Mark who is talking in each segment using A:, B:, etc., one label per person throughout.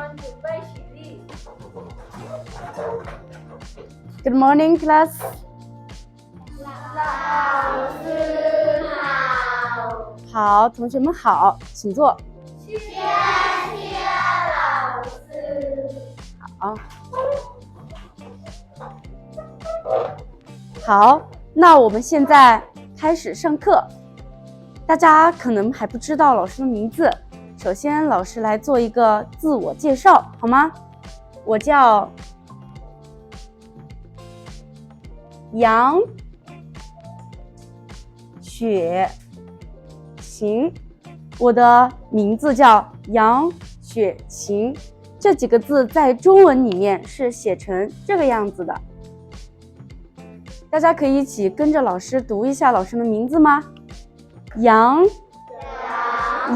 A: 们准备起立。
B: Good morning, class.
A: 老师好，
B: 好，同学们好，请坐。
A: 谢谢老师。
B: 好，好，那我们现在开始上课。大家可能还不知道老师的名字，首先老师来做一个自我介绍，好吗？我叫杨雪晴，我的名字叫杨雪晴。这几个字在中文里面是写成这个样子的，大家可以一起跟着老师读一下老师的名字吗？杨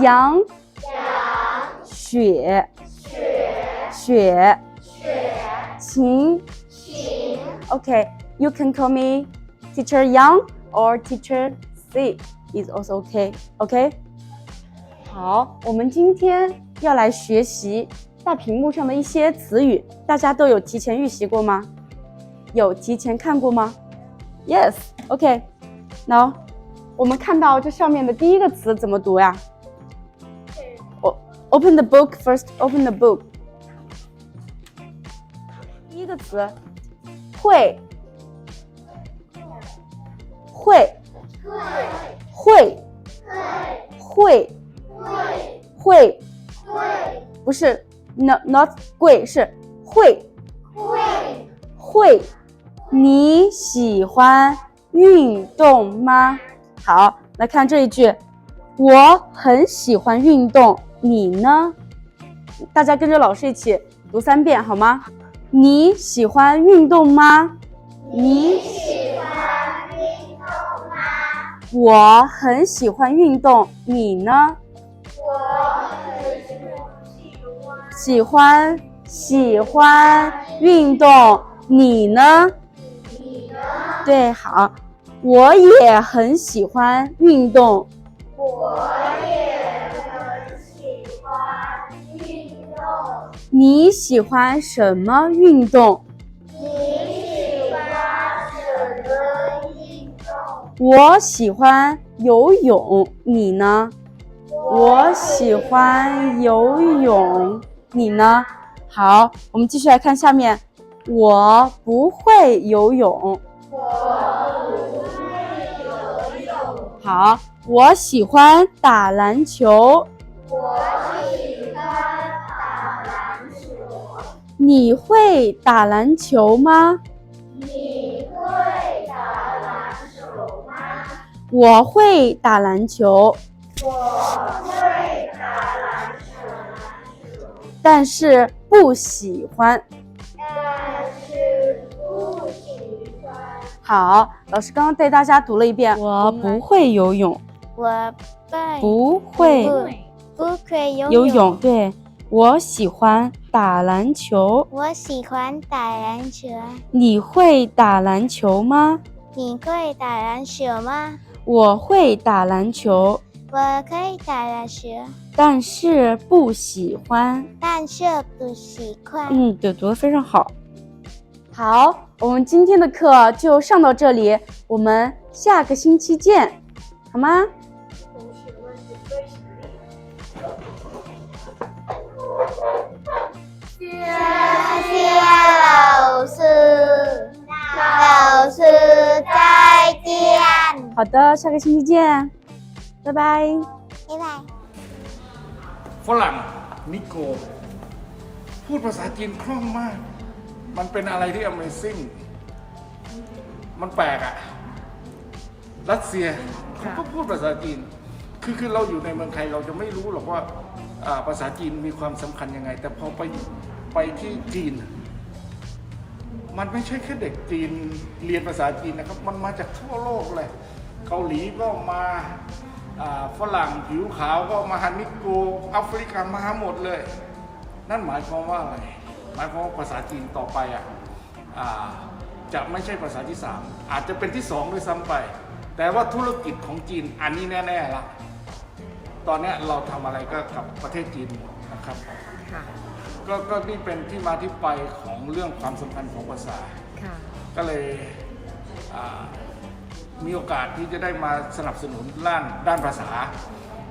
B: 杨雪雪雪晴
A: 晴
B: Okay, you can call me Teacher Yang or Teacher C is also OK，OK 好，我们今天要来学习大屏幕上的一些词语，大家都有提前预习过吗？有提前看过吗？Yes. Okay. Now，我们看到这上面的第一个词怎么读呀 Open the book first. Open the book. 第一个词会，会，会，会，会，不是 not not 贵，是会，会。你喜欢运动吗？好，来看这一句，我很喜欢运动， 你呢？大家跟着老师一起读三遍好吗？你喜欢运动吗？你
A: 喜欢运动吗？
B: 我很喜欢运动，你呢？
A: 我很喜欢。
B: 喜欢喜欢运动，你呢？
A: 你呢？
B: 对，好，我也很喜欢运动。
A: 我也
B: 你喜欢什么运动？
A: 你喜欢什么运动？
B: 我喜欢游泳，你呢？我喜欢游泳，你呢？好，我们继续来看下面。我不会游泳。
A: 我不会游泳。
B: 好，我喜欢打篮球。
A: 我喜
B: 你会打篮球吗？
A: 你会打篮球吗？
B: 我会打篮球，
A: 我会打篮球，
B: 但是不喜欢。
A: 但是不喜欢。
B: 好，老师刚刚带大家读了一遍。我不会游泳，
C: 我不
B: 不会
C: 不会游
B: 游泳。对，我喜欢打篮球。
C: 我喜欢打篮球。
B: 你会打篮球吗？
C: 你会打篮球吗？
B: 我会打篮球，
C: 我可以打篮球，
B: 但是不喜欢。
C: 但是不喜欢。
B: 嗯，对，读的非常好。好，我们今天的课就上到这里，我们下个星期见，好吗？
A: ก็ชากัชินิเจียบ๊า
B: ยบาย บ๊ายบา
C: ย
D: ฝรั่งนิโก พูดภาษาจีนคล่องมาก มันเป็นอะไรที่ Amazing มันแปลกอะรัสเซียเขาก็พูดภาษาจีน คือคือเราอยู่ในเมืองไทยเราจะไม่รู้หรอกว่าภาษาจีนมีความสำคัญยังไง แต่พอไปไปที่จีน มันไม่ใช่แค่เด็กจีนเรียนภาษาจีนนะครับ มันมาจากทั่วโลกเลย เกาหลีก็มาอ่าฝรั่งผิวขาวก็มาฮานิโกแอฟริกามาหมดเลย นั่นหมายความว่าอะไร หมายความว่าภาษาจีนต่อไปอะอ่าจะไม่ใช่ภาษาที่สามอาจจะเป็นที่สองด้วยซ้ำไป แต่ว่าธุรกิจของจีนอันนี้แน่ๆละตอนเนี้ยเราทำอะไรก็กับประเทศจีนหมดนะครับ
E: ค่ะ
D: ก็ก็นี่เป็นที่มาที่ไปของเรื่องความสำคัญของภาษา
B: ค่ะ
D: ก็เลยอ่า มีโอกาสที่จะได้มาสนับสนุนด้านด้านภาษา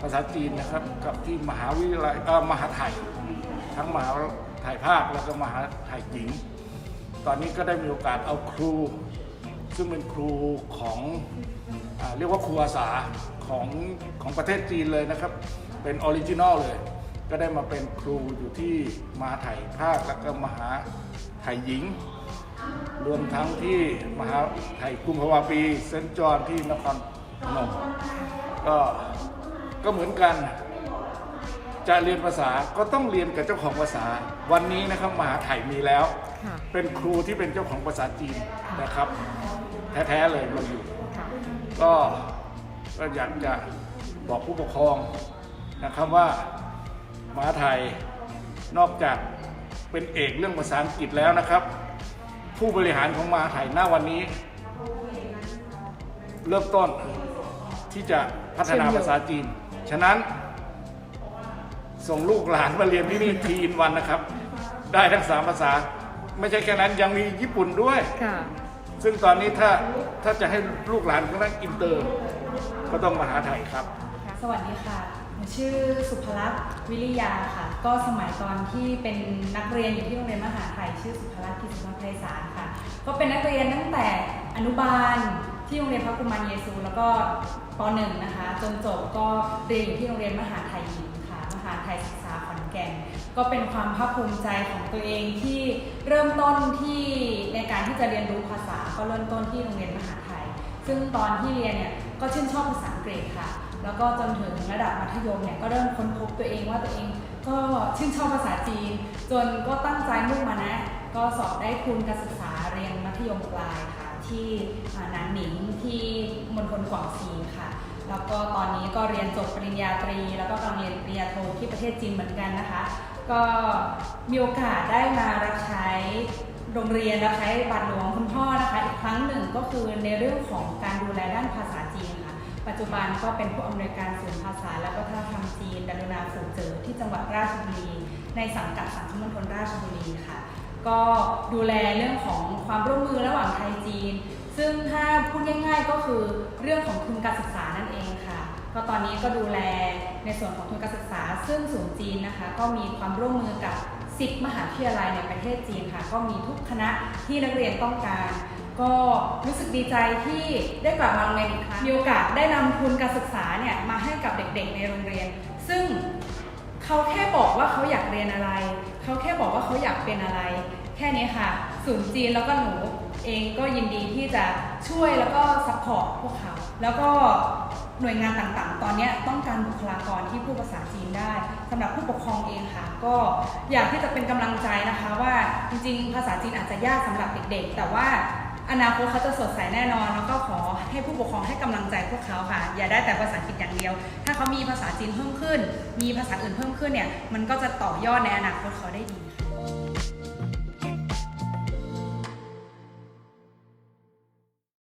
D: ภาษาจีนนะครับกับที่มหาวิทยาลัยมหาไทย ทั้งมหาไทยภาคแล้วก็มหาไทยหญิง ตอนนี้ก็ได้มีโอกาสเอาครู ซึ่งเป็นครูของอเรียกว่าครูอาสาของของประเทศจีนเลยนะครับ เป็นออริจินอลเลย ก็ได้มาเป็นครูอยู่ที่มหาไทยภาคแล้วก็มหาไทยหญิง รวมทั้งที่มหาไทยกุมภาวาปีเซนต์จอห์นที่นครพนมก็ก็เหมือนกัน จะเรียนภาษาก็ต้องเรียนกับเจ้าของภาษา วันนี้นะครับมหาไทยมีแล้ว
B: ค่ะ
D: เป็นครูที่เป็นเจ้าของภาษาจีนนะครับ แท้ๆเลยเราอยู่
B: ค่ะ
D: ก็ก็อยากจะบอกผู้ปกครองนะครับว่ามหาไทยนอกจากเป็นเอกเรื่องภาษาอังกฤษแล้วนะครับ ผู้บริหารของมหาไทยหน้าวันนี้ เริ่มต้นที่จะพัฒนาภาษาจีน ฉะนั้น ส่งลูกหลานมาเรียนที่นี่ทีอินวันนะครับ ได้ทั้งสามภาษา ไม่ใช่แค่นั้นยังมีญี่ปุ่นด้วย
B: ค่ะ
D: ซึ่งตอนนี้ถ้าถ้าจะให้ลูกหลานของนักอินเตอร์ ก็ต้องมาหาไทยครับ
E: สวัสดีค่ะหนู ชื่อสุภลักษณ์วิริยาค่ะ ก็สมัยตอนที่เป็นนักเรียนอยู่ที่โรงเรียนมหาไทยชื่อสุภลักษณ์กิจสุภาพไพศาลค่ะ ก็เป็นนักเรียนตั้งแต่อนุบาลที่โรงเรียนพระกุมารเยซู แล้วก็ป .1 นะคะ จนจบก็เรียนอยู่ที่โรงเรียนมหาไทยหญิงค่ะมหาไทยศึกษาขอนแก่นก็เป็นความภาคภูมิใจของตัวเองที่เริ่มต้นที่ในการที่จะเรียนรู้ภาษา ก็เริ่มต้นที่โรงเรียนมหาไทย ซึ่งตอนที่เรียนเนี่ยก็ชื่นชอบภาษาอังกฤษค่ะ แล้วก็จนถึงระดับมัธยมเนี่ยก็เริ่มค้นพบตัวเองว่าตัวเองก็ชื่นชอบภาษาจีน จนก็ตั้งใจมุ่งมานะ ก็สอบได้ทุนการศึกษาเรียนมัธยมปลายค่ะ ที่นานหนิงที่มณฑลกวางซีค่ะ แล้วก็ตอนนี้ก็เรียนจบปริญญาตรี แล้วก็กำลังเรียนปริญญาโทที่ประเทศจีนเหมือนกันนะคะ ก็มีโอกาสได้มารับใช้โรงเรียนรับใช้บาทหลวงคุณพ่อนะคะ อีกครั้งหนึ่งก็คือในเรื่องของการดูแลด้านภาษาจีน ปัจจุบันก็เป็นผู้อำนวยการศูนย์ภาษา และวัฒนธรรมจีนดารุณาฝูเจอที่จังหวัดราชบุรี ในสังกัดสังคมณฑลราชบุรีค่ะ ก็ดูแลเรื่องของความร่วมมือระหว่างไทยจีน ซึ่งถ้าพูดง่าย ๆ ก็คือเรื่องของทุนการศึกษานั่นเองค่ะ ก็ตอนนี้ก็ดูแลในส่วนของทุนการศึกษา ซึ่งศูนย์จีนนะคะ ก็มีความร่วมมือกับ 10 มหาวิทยาลัยในประเทศจีนค่ะ ก็มีทุกคณะที่นักเรียนต้องการ ก็รู้สึกดีใจที่ได้กลับมาโรงเรียนอีกครั้งมีโอกาสได้นำทุนการศึกษาเนี่ยมาให้กับเด็กๆในโรงเรียน ซึ่งเขาแค่บอกว่าเขาอยากเรียนอะไร เขาแค่บอกว่าเขาอยากเป็นอะไร แค่นี้ค่ะศูนย์จีนแล้วก็หนูเองก็ยินดีที่จะช่วยแล้วก็ซัพพอร์ตพวกเขา แล้วก็หน่วยงานต่างๆ ตอนนี้ต้องการบุคลากรที่พูดภาษาจีนได้สำหรับผู้ปกครองเองค่ะ ก็อยากที่จะเป็นกำลังใจนะคะว่าจริงๆ ภาษาจีนอาจจะยากสำหรับเด็กๆ แต่ว่า อนาคตเขาจะสดใสแน่นอนแล้วก็ขอให้ผู้ปกครองให้กำลังใจพวกเขาค่ะ อย่าได้แต่ภาษาอังกฤษอย่างเดียว ถ้าเขามีภาษาจีนเพิ่มขึ้น มีภาษาอื่นเพิ่มขึ้นเนี่ยมันก็จะต่อยอดในอนาคตเขาได้ดีค่ะ